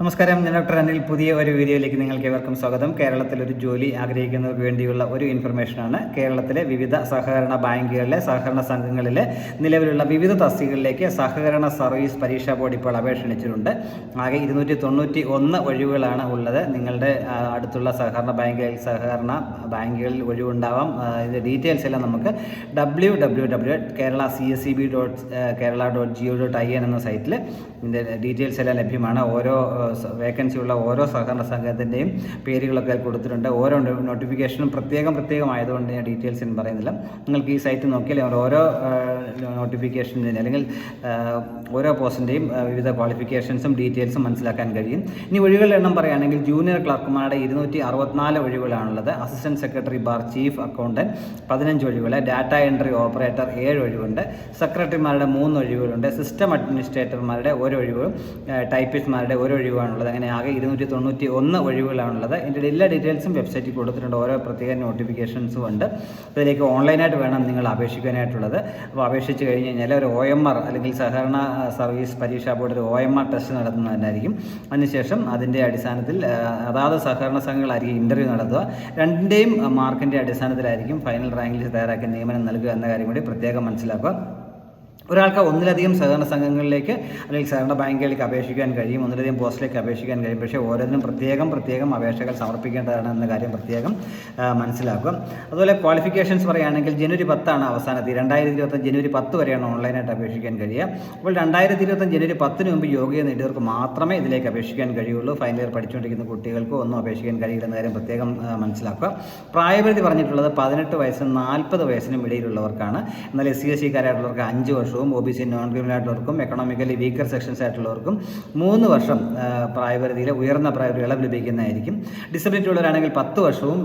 നമസ്കാരം ഞാൻ ഡോക്ടർ അനിൽ. പുതിയ ഒരു വീഡിയോയിലേക്ക് നിങ്ങൾക്ക് ഏവർക്കും സ്വാഗതം. കേരളത്തിൽ ഒരു ജോലി ആഗ്രഹിക്കുന്നവർക്ക് വേണ്ടിയുള്ള ഒരു ഇൻഫർമേഷനാണ്. കേരളത്തിലെ വിവിധ സഹകരണ ബാങ്കുകളിലെ സഹകരണ സംഘങ്ങളിലെ നിലവിലുള്ള വിവിധ തസ്തികകളിലേക്ക് സഹകരണ സർവീസ് പരീക്ഷാ ബോർഡ് ഇപ്പോൾ അപേക്ഷ ക്ഷണിച്ചിട്ടുണ്ട് ആകെ ഇരുന്നൂറ്റി തൊണ്ണൂറ്റി ഒന്ന് ഒഴിവുകളാണ് ഉള്ളത്. നിങ്ങളുടെ അടുത്തുള്ള സഹകരണ ബാങ്കുകളിൽ സഹകരണ ബാങ്കുകളിൽ ഒഴിവുണ്ടാവാം. ഇതിന്റെ ഡീറ്റെയിൽസ് എല്ലാം നമുക്ക് W W W Kerala C S C B dot Kerala dot G O dot I N എന്ന സൈറ്റിൽ ഇതിന്റെ ഡീറ്റെയിൽസ് എല്ലാം ലഭ്യമാണ്. ഓരോ വേക്കൻസി ഉള്ള ഓരോ സഹകരണ സംഘത്തിന്റെയും പേരുകളൊക്കെ കൊടുത്തിട്ടുണ്ട്. ഓരോ നോട്ടിഫിക്കേഷനും പ്രത്യേകം പ്രത്യേകമായതുകൊണ്ട് ഞാൻ ഡീറ്റെയിൽസ് ഒന്നും പറയുന്നില്ല. നിങ്ങൾക്ക് ഈ സൈറ്റ് നോക്കിയാൽ അവർ ഓരോ നോട്ടിഫിക്കേഷന്റെ അല്ലെങ്കിൽ ഓരോ പോസ്റ്റിന്റെയും വിവിധ ക്വാളിഫിക്കേഷൻസും ഡീറ്റെയിൽസും മനസ്സിലാക്കാൻ കഴിയും. ഇനി ഒഴികളുടെ എണ്ണം പറയുകയാണെങ്കിൽ ജൂനിയർ ക്ലർക്കുമാരുടെ ഇരുന്നൂറ്റി അറുപത്തിനാല് ഒഴിവുകളാണുള്ളത്. Assistant secretary bar chief accountant പതിനഞ്ച് ഒഴിവുകൾ. ഡാറ്റ എൻട്രി ഓപ്പറേറ്റർ ഏഴ് ഒഴിവുണ്ട്. സെക്രട്ടറിമാരുടെ മൂന്ന് ഒഴിവുകളുണ്ട്. സിസ്റ്റം അഡ്മിനിസ്ട്രേറ്റർമാരുടെ ഒരു ഒഴിവും. ടൈപ്പിസ്റ്റ്മാരുടെ ഒരു ഒഴിവാണുള്ളത്. അങ്ങനെ ആകെ ഇരുന്നൂറ്റി തൊണ്ണൂറ്റി ഒന്ന് ഒഴിവുകളാണുള്ളത്. ഇതിന്റെ എല്ലാ ഡീറ്റെയിൽസും വെബ്സൈറ്റിൽ കൊടുത്തിട്ടുണ്ട്. ഓരോ പ്രത്യേക നോട്ടിഫിക്കേഷൻസും ഉണ്ട്. അതിലേക്ക് ഓൺലൈനായിട്ട് വേണം നിങ്ങൾ അപേക്ഷിക്കാനായിട്ടുള്ളത്. അപ്പോൾ അപേക്ഷിച്ച് കഴിഞ്ഞ് കഴിഞ്ഞാൽ ഒരു ഒ എം ആർ അല്ലെങ്കിൽ സഹകരണ സർവീസ് പരീക്ഷാ ബോർഡ് ഒരു ഒ എം ആർ ടെസ്റ്റ് നടത്തുന്നതായിരിക്കും അതിനുശേഷം അതിന്റെ അടിസ്ഥാനത്തിൽ അതാത് സഹകരണ സംഘങ്ങളായിരിക്കും ഇന്റർവ്യൂ നടത്തുക. രണ്ടിന്റെയും മാർക്കിന്റെ അടിസ്ഥാനത്തിലായിരിക്കും ഫൈനൽ റാങ്ക് ലിസ്റ്റ് തയ്യാറാക്കി നിയമനം നൽകുക എന്ന കാര്യം കൂടി പ്രത്യേകം മനസ്സിലാക്കുക. ഒരാൾക്ക് ഒന്നിലധികം സഹകരണ സംഘങ്ങളിലേക്ക് അല്ലെങ്കിൽ സഹകരണ ബാങ്കുകളിലേക്ക് അപേക്ഷിക്കാൻ കഴിയും ഒന്നിലധികം പോസ്റ്റിലേക്ക് അപേക്ഷിക്കാൻ കഴിയും. പക്ഷേ ഓരോന്നിനും പ്രത്യേകം പ്രത്യേകം അപേക്ഷകൾ സമർപ്പിക്കേണ്ടതാണ് എന്ന കാര്യം പ്രത്യേകം മനസ്സിലാക്കുക. അതുപോലെ ക്വാളിഫിക്കേഷൻസ് പറയുകയാണെങ്കിൽ ജനുവരി പത്താണ് അവസാനത്തിൽ രണ്ടായിരത്തി ഇരുപത്തഞ്ച് ജനുവരി പത്ത് വരെയാണ് ഓൺലൈനായിട്ട് അപേക്ഷിക്കാൻ കഴിയുക. അപ്പോൾ രണ്ടായിരത്തി ഇരുപത്തഞ്ച് ജനുവരി പത്തിന് മുമ്പ് യോഗ്യത നേടിയവർക്ക് മാത്രമേ ഇതിലേക്ക് അപേക്ഷിക്കാൻ കഴിയുള്ളൂ. ഫൈനൽ ഇയർ പഠിച്ചുകൊണ്ടിരിക്കുന്ന കുട്ടികൾക്കോ ഒന്നും അപേക്ഷിക്കാൻ കഴിയില്ലെന്ന കാര്യം പ്രത്യേകം മനസ്സിലാക്കുക. പ്രായപരിധി പറഞ്ഞിട്ടുള്ളത് പതിനെട്ട് വയസ്സിനും നാൽപ്പത് വയസ്സിനും ഇടയിലുള്ളവർക്കാണ്. എന്നാൽ എസ് സി എസ് സിക്കാരായിട്ടുള്ളവർക്ക് അഞ്ച് വർഷവും O B C non criminal ആയിട്ടുള്ളവർക്കും economically weaker sections ആയിട്ടുള്ളവർക്കും മൂന്ന് വർഷം പ്രായപരിധിയിലെ ഉയർന്ന പ്രായപരിധി ഇളവ് ലഭിക്കുന്നതായിരിക്കും. ഡിസബിലിറ്റി ഉള്ളവരാണെങ്കിൽ പത്ത് വർഷവും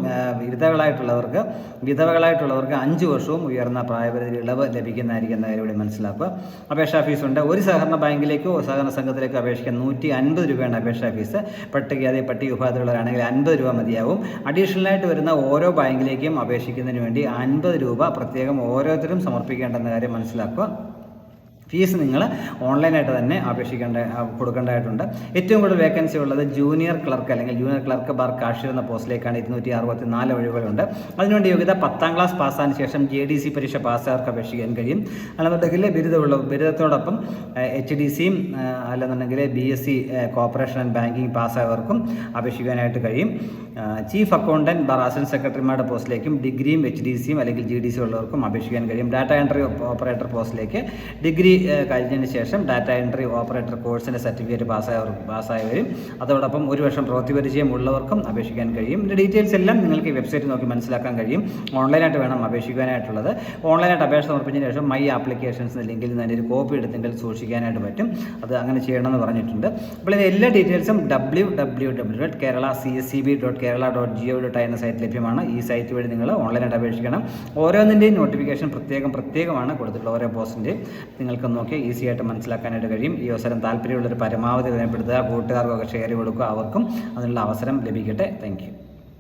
വിധവകളായിട്ടുള്ളവർക്ക് വിധവകളായിട്ടുള്ളവർക്ക് അഞ്ച് വർഷവും ഉയർന്ന പ്രായപരിധി ഇളവ് ലഭിക്കുന്നതായിരിക്കും എന്ന കാര്യം മനസ്സിലാക്കുക. അപേക്ഷാ ഫീസ് ഉണ്ട്. ഒരു സഹകരണ ബാങ്കിലേക്കോ സഹകരണ സംഘത്തിലേക്കോ അപേക്ഷിക്കാൻ നൂറ്റി അൻപത് രൂപയാണ് അപേക്ഷാ ഫീസ്. പട്ടികജാതി പട്ടിക വിഭാഗത്തിലുള്ളവരാണെങ്കിൽ അൻപത് രൂപ മതിയാവും. അഡീഷണലായിട്ട് വരുന്ന ഓരോ ബാങ്കിലേക്കും അപേക്ഷിക്കുന്നതിന് വേണ്ടി അൻപത് രൂപ പ്രത്യേകം ഓരോരുത്തരും സമർപ്പിക്കേണ്ടെന്ന കാര്യം മനസ്സിലാക്കുക. ഫീസ് നിങ്ങൾ ഓൺലൈനായിട്ട് തന്നെ അപേക്ഷിക്കേണ്ട കൊടുക്കേണ്ടതായിട്ടുണ്ട്. ഏറ്റവും കൂടുതൽ വേക്കൻസി ഉള്ളത് ജൂനിയർ ക്ലർക്ക് അല്ലെങ്കിൽ ജൂനിയർ ക്ലർക്ക് ബാർ കാഷ്യർ എന്ന പോസ്റ്റിലേക്കാണ് ഇരുന്നൂറ്റി അറുപത്തി നാല് ഒഴിവുകളുണ്ട്. അതിനുവേണ്ടി യോഗ്യത പത്താം ക്ലാസ് പാസ്സായതിനു ശേഷം ജെ ഡി സി പരീക്ഷ പാസ്സായവർക്ക് അപേക്ഷിക്കാൻ കഴിയും. അല്ലെന്നുണ്ടെങ്കിൽ ബിരുദമുള്ള ബിരുദത്തോടൊപ്പം എച്ച് ഡി സിയും അല്ലെന്നുണ്ടെങ്കിൽ B S C corporation and banking പാസ്സായവർക്കും അപേക്ഷിക്കാനായിട്ട് കഴിയും. ചീഫ് അക്കൗണ്ടന്റ് ബാർ അസിസ്റ്റന്റ് സെക്രട്ടറിമാരുടെ പോസ്റ്റിലേക്കും ഡിഗ്രിയും എച്ച് ഡി സിയും അല്ലെങ്കിൽ ജി ഡി സി ഉള്ളവർക്കും അപേക്ഷിക്കാൻ കഴിയും. ഡാറ്റ എൻട്രി ഓപ്പറേറ്റർ പോസ്റ്റിലേക്ക് ഡിഗ്രി കഴിഞ്ഞതിന് ശേഷം ഡാറ്റ എൻട്രി ഓപ്പറേറ്റർ കോഴ്സിന്റെ സർട്ടിഫിക്കറ്റ് പാസ്സായവർ പാസ്സായവരും അതോടൊപ്പം ഒരു വർഷം പ്രവൃത്തി പരിചയം ഉള്ളവർക്കും അപേക്ഷിക്കാൻ കഴിയും. ഇതിന്റെ ഡീറ്റെയിൽസ് എല്ലാം നിങ്ങൾക്ക് ഈ വെബ്സൈറ്റ് നോക്കി മനസ്സിലാക്കാൻ കഴിയും. ഓൺലൈനായിട്ട് വേണം അപേക്ഷിക്കാനായിട്ടുള്ളത്. ഓൺലൈനായിട്ട് അപേക്ഷ സമർപ്പിച്ചതിന് ശേഷം മൈ ആപ്ലിക്കേഷൻസ് ലിങ്കിൽ നിന്ന് ഒരു കോപ്പി എടുത്തെങ്കിൽ സൂക്ഷിക്കാനായിട്ട് പറ്റും. അത് അങ്ങനെ ചെയ്യണമെന്ന് പറഞ്ഞിട്ടുണ്ട്. അപ്പോൾ ഇത് എല്ലാ ഡീറ്റെയിൽസും W W W dot Kerala C S C B dot Kerala dot G O dot I എന്ന സൈറ്റ് ലഭ്യമാണ്. ഈ സൈറ്റ് വഴി നിങ്ങൾ ഓൺലൈനായിട്ട് അപേക്ഷിക്കണം. ഓരോന്നിന്റെയും നോട്ടിഫിക്കേഷൻ പ്രത്യേകം പ്രത്യേകമാണ് കൊടുത്തിട്ടുള്ള ഓരോ പോസ്റ്റിന്റെയും നിങ്ങൾക്ക് നോക്കി ഈസി ആയിട്ട് മനസ്സിലാക്കാനായിട്ട് കഴിയും. ഈ അവസരം താല്പര്യമുള്ളൊരു പരമാവധി ഉപയോഗപ്പെടുത്തുക കൂട്ടുകാർക്കൊക്കെ ഷെയർ കൊടുക്കുക. അവർക്കും അതിനുള്ള അവസരം ലഭിക്കട്ടെ. താങ്ക്